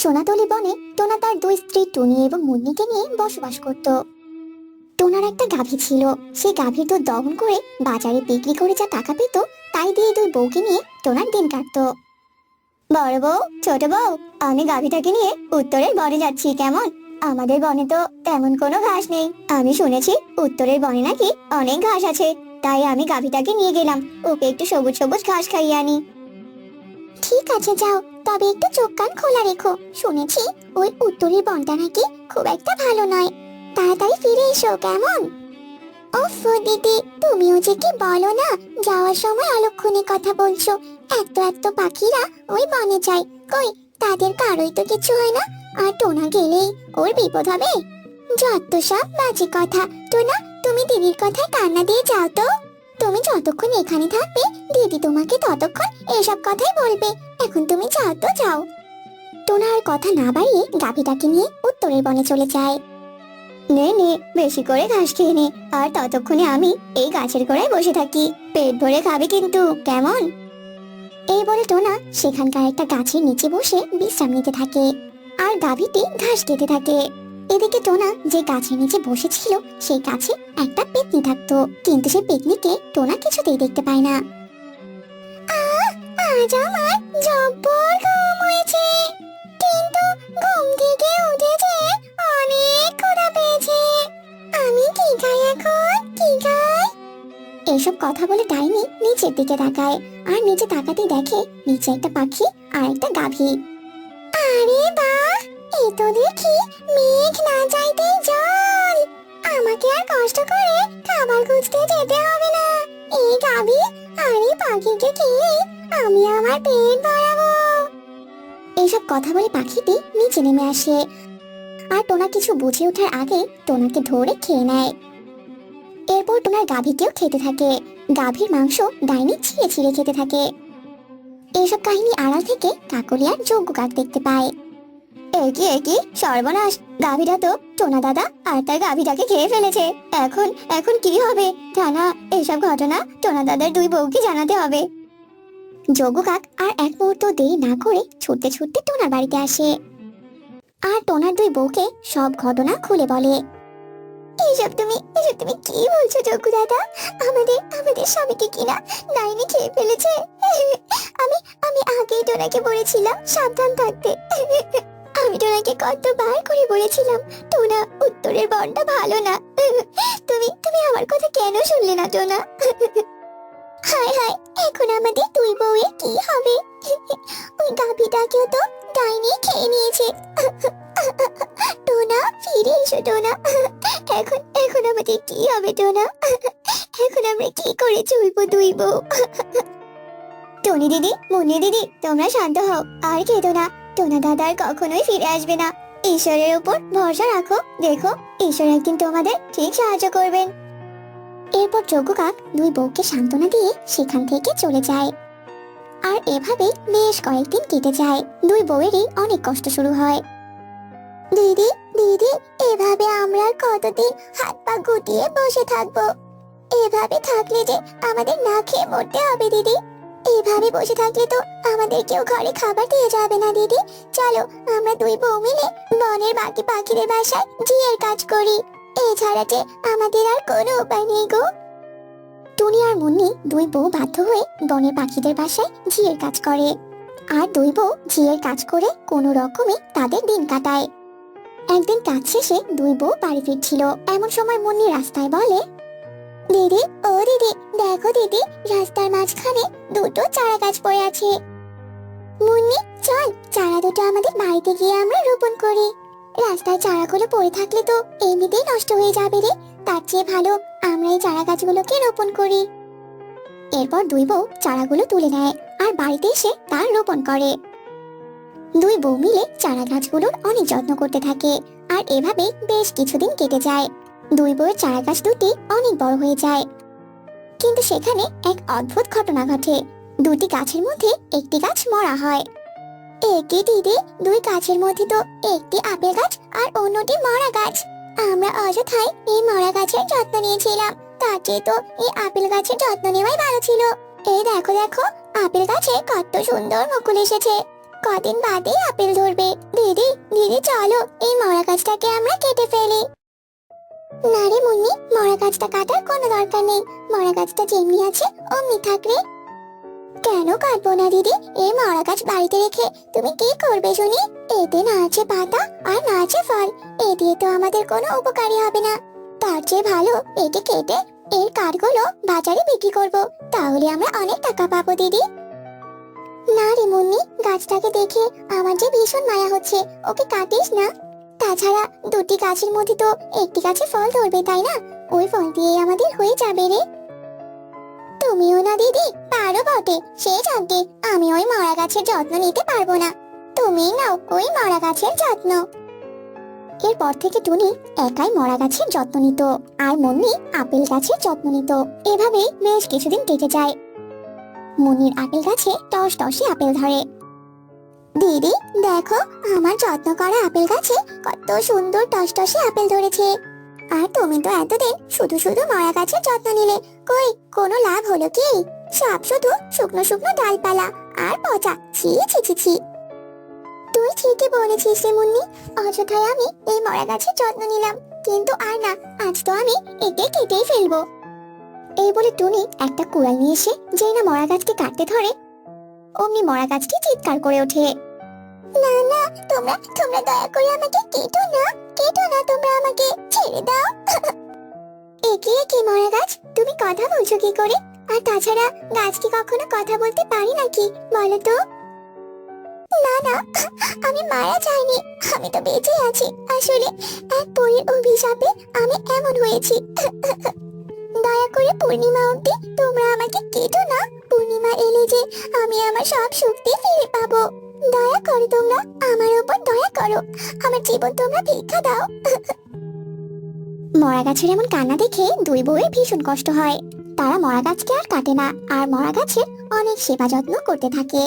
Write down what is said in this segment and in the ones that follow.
সোনাতলি বনে টোনা তার দুই স্ত্রী টুনি এবং মুন্নিকে নিয়ে বসবাস করত। টোনার একটা গাভী ছিল। সেই গাভীর দুধ দহন করে বাজারে বিক্রি করে যা টাকা পেত, তাই দিয়ে দুই বউকে নিয়ে টোনার দিন কাটতো। বড় বউ, ছোট বউ, আমি গাভীটাকে নিয়ে উত্তরের বনে যাচ্ছি, কেমন? আমাদের বনে তো তেমন কোনো ঘাস নেই। আমি শুনেছি উত্তরের বনে নাকি অনেক ঘাস আছে, তাই আমি গাভীটাকে নিয়ে গেলাম। ওকে একটু সবুজ সবুজ ঘাস খাইয়ে আনি। ঠিক আছে, যাও। তবে একটু চোখ কান খোলা রেখো। শুনেছি, ওই উত্তরের বনটা নাকি খুব একটা ভালো নয়। তাড়াতাড়ি ফিরে এসো, কেমন? ওফ দিদি, তুমিও যে কি বলো না? যাওয়ার সময় অলক্ষণে কথা বলছো। এত এত পাখিরা ওই বনে যায়। কই, তাদের কারোই তো কিছু হয় না। আর টোনা গেলেই ওর বিপদ হবে? যত সব বাজে কথা। টোনা, তুমি দিদির কথায় কান্না দিয়ে যাও তো। তুমি যতক্ষণ এখানে থাকবে, দিদি তোমাকে ততক্ষণ এসব কথাই বলবে। এখন তুমি যাও তো, যাও। টোনা কথা না বাড়িয়ে গাভীটাকে নিয়ে উত্তরের বনে চলে যায়। নে নে, বেশি করে ঘাস খেয়ে নে, আর ততক্ষণে আমি এই গাছের গোড়ায় বসে থাকি। পেট ভরে খাবে কিন্তু, কেমন? এই বলে টোনা সেখানকার একটা গাছের নিচে বসে বিশ্রাম নিতে থাকে। আর গাভীটি ঘাস খেতে থাকে। এদিকে টোনা যে গাছের নিচে বসেছিল, সেই গাছে একটা পেতনি থাকতো। কিন্তু সেই পেতনিকে টোনা কিছুতেই দেখতে পায় না। আজ আমার জব্বর ঘুম হয়েছে। কিন্তু ঘুম থেকে অনেক পেয়েছে। আমি কি খাই এখন? কি খাই? এসব কথা বলে ডাইনি নিচের দিকে তাকায়, আর নিচে তাকাতে দেখে নিচে একটা পাখি আর একটা গাভী। আরে বাহ এ তো দেখি, মেঘ না চাইতেই জল। আমাকে আর কষ্ট করে খাবার খুঁজতে যেতে হবে না। এই গাভী, আর এই পাখিকে খেয়ে আমি আমার পেট ভরাবো। এইসব কথা বলে পাখিটি নিচে নেমে আসে। আর টোনা কিছু বুঝে ওঠার আগে টোনাকে ধরে খেয়ে নেয়। এরপর টোনার গাভীকেও খেতে থাকে। গাভীর মাংস ডাইনি ছিঁড়ে ছিঁড়ে খেতে থাকে। এইসব কাহিনী আড়াল থেকে কাকলিয়ার যোগ্য কাক দেখতে পায়। একি একি সর্বনাশ। গাভীটা তো টোনা দাদা আর তার গাভীটাকে খেয়ে ফেলেছে। এখন এখন কি হবে? টানা এইসব ঘটনা টোনা দাদার দুই বউকে জানাতে হবে। যোগ্য কাক আর এক মুহূর্ত দেরি না করে ছুটতে ছুটতে টোনার বাড়িতে আসে। আর টোনার দুই বউকে সব ঘটনা খুলে বলে। এইসব তুমি, এসব তুমি কি বলছো যোগ্য দাদা? আমাদের আমাদের স্বামীকে কিনা ডাইনি খেয়ে ফেলেছে? আমি আমি আগেই টোনাকে বলেছিলাম সাবধান থাকতে। আমি টোনাকে কতবার করে বলেছিলাম, টোনা, উত্তরের বনটা ভালো না। তুমি তুমি আমার কথা কেন শুনলে না, টোনা? হায় হায়, এখন আমাদের দুই বউয়ের কি হবে? ওই গাভীটাকেও তো ডাইনি খেয়ে নিয়েছে। টোনা, ফিরে এসো, টোনা। এখন এখন আমাদের কি হবে, টোনা? এখন আমরা কি করে চলবো দুই বউ? টনি দিদি, মুন্নি দিদি, তোমরা শান্ত হও, আর কেঁদো না। টোনা দাদা কখনোই ফিরে আসবে না। ঈশ্বরের উপর ভরসা রাখো, দেখো, ঈশ্বর একদিন তোমাদের ঠিক সাহায্য করবেন। এরপর যজ্ঞ কাক দুই বউকে সান্ত্বনা দিয়ে সেখান থেকে চলে যায়। আর এভাবে বেশ কয়েকদিন কেটে যায়। দুই বউয়েরই অনেক কষ্ট শুরু হয়। দিদি দিদি, এভাবে আমরা কতদিন হাত পা গুটিয়ে বসে থাকব? এভাবে থাকলে যে আমাদের না খেয়ে মরতে হবে, দিদি। এভাবে বসে থাকলে তো আমাদের কেউ ঘরে খাবার দিয়ে যাবে না, দিদি। চলো, আমরা দুই বউ মিলে বনের বাকি পাখিদের বাসায় জিয়ের কাজ করি। এছাড়া যে আমাদের আর কোনো উপায় নেই গো। টুনি আর মুন্নি দুই বউ বাধ্য হয়ে বনের পাখিদের বাসায় ঝিয়ের কাজ করে। আর দুই বউ ঝিয়ের কাজ করে কোনো রকমে তাদের দিন কাটায়। একদিন কাজ শেষে দুই বউ বাড়ি ফিরছিল। এমন সময় মুন্নি রাস্তায় বলে, দিদি, ও দিদি, দেখো দিদি, রাস্তার মাঝখানে দুটো চারা গাছ পড়ে আছে। মুন্নি, চল, চারা দুটো আমাদের বাড়িতে গিয়ে আমরা রোপণ করি। রাস্তায় চারাগুলো পড়ে থাকলে তো এমনিতেই নষ্ট হয়ে যাবে রে। তার চেয়ে ভালো আমরা এই চারা গাছগুলোকে রোপণ করি। এরপর দুই বউ চারাগুলো তুলে নেয় আর বাড়িতে এসে তার রোপণ করে। দুই বউ মিলে চারা গাছগুলোর অনেক যত্ন করতে থাকে আর এভাবে বেশ কিছুদিন কেটে যায়। দুই বউয়ের চারা গাছ দুটি অনেক বড় হয়ে যায়। কিন্তু সেখানে এক অদ্ভুত ঘটনা ঘটে। দুটি গাছের মধ্যে একটি গাছ মরা হয়। একই দিদি, দুই গাছের মধ্যে তো একটি আপেল গাছ আর অন্যটি মরা গাছ। আমরা অযথায় এই মরা গাছের যত্ন নিয়েছিলাম। তার চেয়ে তো এই আপেল গাছের যত্ন নেওয়াই ভালো ছিল। এই দেখো দেখো, আপেল গাছে কত সুন্দর মুকুল এসেছে। কদিন বাদে আপেল ধরবে। দিদি দিদি, চলো এই মরা গাছটাকে আমরা কেটে ফেলি। না রে মুন্নি, মরা গাছটা কাটার কোনো দরকার নেই। মরা গাছটা যেমনি আছে, অমনি থাক রে কেন কাটবো না দিদি? এই মরা গাছ বাড়িতে রেখে তুমি কি করবে শুনি? এতে না আছে পাতা আর না আছে ফল। এ দিয়ে তো আমাদের কোনো উপকারই হবে না। তার চেয়ে ভালো এটি কেটে এর কাঠগুলো বাজারে বিক্রি করব। তাহলে আমরা অনেক টাকা পাবো দিদি। না রে মুন্নি, গাছটাকে দেখে আমার যে ভীষণ মায়া হচ্ছে, ওকে কাটিস না। তাছাড়া দুটি গাছের মধ্যে তো একটি গাছে ফল ধরবে, তাই না? ওই ফল দিয়ে আমাদের হয়ে যাবে রে। তুমিও না, দিদি, পারো বটে। সে যাকে আমি ওই মরা গাছের যত্ন নিতে পারব না। তুমি নাও ওই মরা গাছের যত্ন। এরপর থেকে টুনি একাই মরা গাছের যত্ন নিত আর মুন্নি আপেল গাছের যত্ন নিত। এভাবেই বেশ কিছুদিন কেটে যায়। মুন্নির আপেল গাছে টস টসে আপেল ধরে। দিদি, দেখো, আমার যত্ন করা আপেল গাছে কত সুন্দর টস টসে আপেল ধরেছে। আর তুমি তো এতদিন শুধু শুধু মরা গাছের যত্ন নিলে, কই, কোনো লাভ হলো কি? সব শুধু শুকনো শুকনো ডালপালা আর পচা, ছি ছি ছি ছি। তুই ঠিকই বলেছিস রে মুন্নি, অযথায় আমি এই মরা গাছের যত্ন নিলাম। কিন্তু আর না, আজ তো আমি একে কেটেই ফেলব। এই বলে টুনি একটা কুড়াল নিয়ে এসে যেই না মরা গাছকে কাটতে ধরে, অমনি মরা গাছটি চিৎকার করে ওঠে। না না, তোমরা তোমরা দয়া করে আমাকে কেটো না কেটো না তোমরা আমাকে, ছেড়ে দাও। একে একে মরা গাছ তুমি কথা বলছো কি করে? আর তাছাড়া গাছ কি কখনো কথা বলতে পারি নাকি, বলো তো? না না, আমি মারা যাইনি, আমি তো বেঁচে আছি। আসলে এক পরীর অভিশাপে আমি এমন হয়েছি। দয়া করে পূর্ণিমা অবধি তোমরা আমাকে কেটো না পূর্ণিমা এলে যে আমি আমার সব শক্তি ফিরে পাবো। দয়া করো তোমরা আমার উপর দয়া করো। আমার জীবন তোমরা ভিক্ষা দাও। মরা গাছের এমন কান্না দেখে দুই বউয়ের ভীষণ কষ্ট হয়। তারা মরা গাছকে আর কাটে না, আর মরা গাছের অনেক সেবা যত্ন করতে থাকে।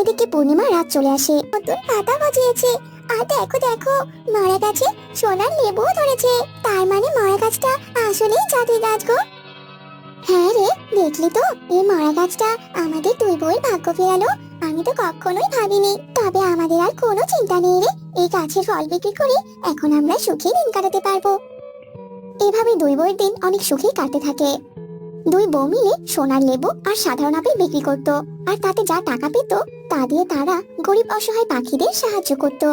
এদিকে পূর্ণিমা রাত চলে আসে। নতুন পাতা গজিয়েছে আর দেখো দেখো মরা গাছে সোনার লেবুও ধরেছে। তার মানে মরা গাছটা আসলেই জাদুই গাছ গো। হ্যাঁ রে, দেখলি তো? এই মরা গাছটা আমাদের দুই বউয়ের ভাগ্য ফেরালো। আমি তো কখনোই ভাবিনি। তবে আমাদের আর কোনো চিন্তা নেই রে। এই গাছের ফল বিক্রি করে এখন আমরা সুখী দিন কাটাতে পারব। এভাবে দুই বউয়ের দিন অনেক সুখেই কাটতে থাকে। দুই বউ মিলে সোনার লেবু আর সাধারণ আপেল বিক্রি করত। আর তাতে যা টাকা পেত, তা দিয়ে তারা গরিব অসহায় পাখিদের সাহায্য করত।